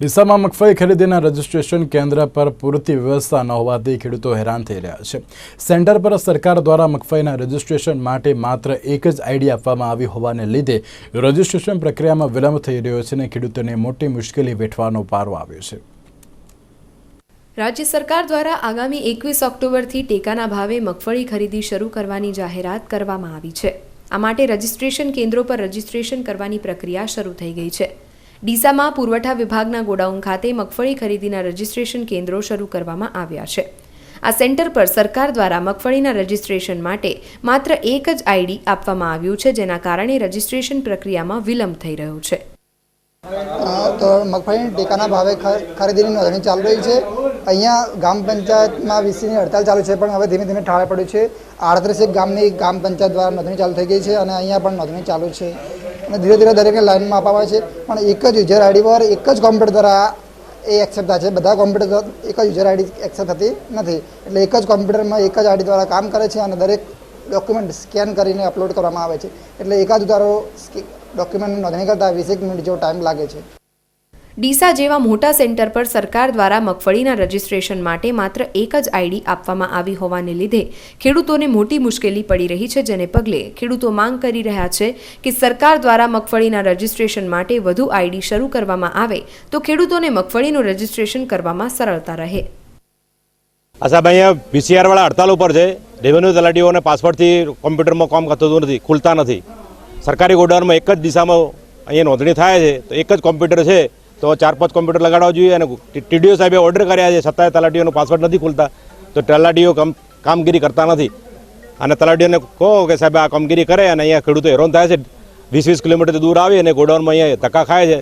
ડીસામાં મગફળી ખરીદીના રજીસ્ટ્રેશન કેન્દ્ર પર પૂરતી વ્યવસ્થા ન હોવાથી ખેડૂતો હેરાન થઈ રહ્યા છે. સેન્ટર પર સરકાર દ્વારા મગફળીના રજીસ્ટ્રેશન માટે માત્ર એક જ આઈડી આપવામાં આવી હોવાને લીધે રજીસ્ટ્રેશન પ્રક્રિયામાં વિલંબ થઈ રહ્યો છે અને ખેડૂતોને મોટી મુશ્કેલી વેઠવાનો પારો આવ્યો છે. રાજ્ય સરકાર દ્વારા આગામી એકવીસ ઓક્ટોબરથી ટેકાના ભાવે મગફળી ખરીદી શરૂ કરવાની જાહેરાત કરવામાં આવી છે. આ માટે રજિસ્ટ્રેશન કેન્દ્રો પર રજિસ્ટ્રેશન કરવાની પ્રક્રિયા શરૂ થઈ ગઈ છે. ડીસામાં પુરવઠા વિભાગના ગોડાઉન ખાતે મગફળી ખરીદીના રજિસ્ટ્રેશન કેન્દ્રો શરૂ કરવામાં આવ્યા છે. આ સેન્ટર પર સરકાર દ્વારા મગફળીના રજિસ્ટ્રેશન માટે માત્ર એક જ આઈડી આપવામાં આવ્યું છે, જેના કારણે રજિસ્ટ્રેશન પ્રક્રિયામાં વિલંબ થઈ રહ્યો છે. તો મગફળીની ટેકાના ભાવે ખરીદીની નોંધણી ચાલુ રહી છે. અહીંયા ગ્રામ પંચાયતમાં વીસીની હડતાલ ચાલુ છે, પણ હવે ધીમે ધીમે ઠાળે પડ્યું છે. આડત્રીસેક ગામની ગ્રામ પંચાયત દ્વારા નોંધણી ચાલુ થઈ ગઈ છે અને અહીંયા પણ નોંધણી ચાલુ છે. અને ધીરે ધીરે દરેકને લાઇનમાં આવે છે. પણ એક જ યુઝર આઈડી પર એક જ કોમ્પ્યુટર દ્વારા એ એક્સેપ્ટ થાય છે. બધા કોમ્પ્યુટર એક જ યુઝર આઈડી એક્સેપ્ટ થતી નથી. એટલે એક જ કોમ્પ્યુટરમાં એક જ આઈડી દ્વારા કામ કરે છે અને દરેક ડોક્યુમેન્ટ સ્કેન કરીને અપલોડ કરવામાં આવે છે. એટલે એકાદ ધારો ડોક્યુમેન્ટ નોંધણી કરતાં વીસેક મિનિટ જેવો ટાઈમ લાગે છે. ડીસા જેવા મોટા સેન્ટર પર સરકાર દ્વારા મગફળીના રજિસ્ટ્રેશન માટે માત્ર એક જ આઈડી આપવામાં આવી હોવાને લીધે ખેડૂતોને મોટી મુશ્કેલી પડી રહી છે, જેને પગલે ખેડૂતો માંગ કરી રહ્યા છે કે સરકાર દ્વારા મગફળીના રજિસ્ટ્રેશન માટે વધુ આઈડી શરૂ કરવામાં આવે તો ખેડૂતોને મગફળીનું રજિસ્ટ્રેશન કરવામાં સરળતા રહે. આ સાહેબ અહીંયા પીસીઆર હડતાલ ઉપર છે. રેવન્યુ તલાટીઓને પાસવર્ડથી કોમ્પ્યુટરમાં કામ થતું નથી, ખુલતા નથી. સરકારી ગોડાઉનમાં એક જ દિશામાં અહીંયા નોંધણી થાય છે, તો એક જ કોમ્પ્યુટર છે. તો ચાર પાંચ કોમ્પ્યુટર લગાડવા જોઈએ અને ટીડીઓ સાહેબે ઓર્ડર કર્યા છે. છતાંય તલાટીઓનો પાસવર્ડ નથી ખુલતા. તો તલાટીઓ કામગીરી કરતા નથી. અને તલાટીઓને કહો કે સાહેબ, આ કામગીરી કરે અને અહીંયા ખેડૂતો હેરાન થાય છે. વીસ વીસ કિલોમીટર દૂર આવી અને ગોડાઉનમાં અહીંયા ધક્કા ખાય છે.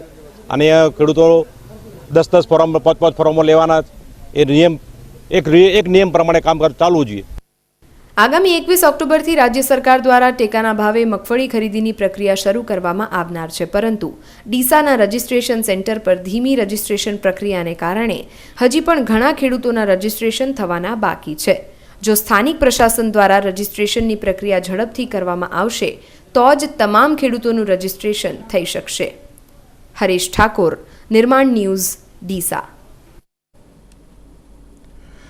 અને અહીંયા ખેડૂતો દસ દસ ફોર્મ પાંચ પાંચ ફોર્મો લેવાના. એ નિયમ, એક એક નિયમ પ્રમાણે કામ કર- ચાલવું જોઈએ. આગામી એકવીસ ઓક્ટોબરથી રાજ્ય સરકાર દ્વારા ટેકાના ભાવે મગફળી ખરીદીની પ્રક્રિયા શરૂ કરવામાં આવનાર છે. પરંતુ ડીસાના રજિસ્ટ્રેશન સેન્ટર પર ધીમી રજિસ્ટ્રેશન પ્રક્રિયાને કારણે હજી પણ ઘણા ખેડૂતોના રજિસ્ટ્રેશન થવાના બાકી છે. જો સ્થાનિક પ્રશાસન દ્વારા રજિસ્ટ્રેશનની પ્રક્રિયા ઝડપથી કરવામાં આવશે, તો જ તમામ ખેડૂતોનું રજિસ્ટ્રેશન થઈ શકશે. હરેશ ઠાકોર, નિર્માણ ન્યૂઝ, ડીસા.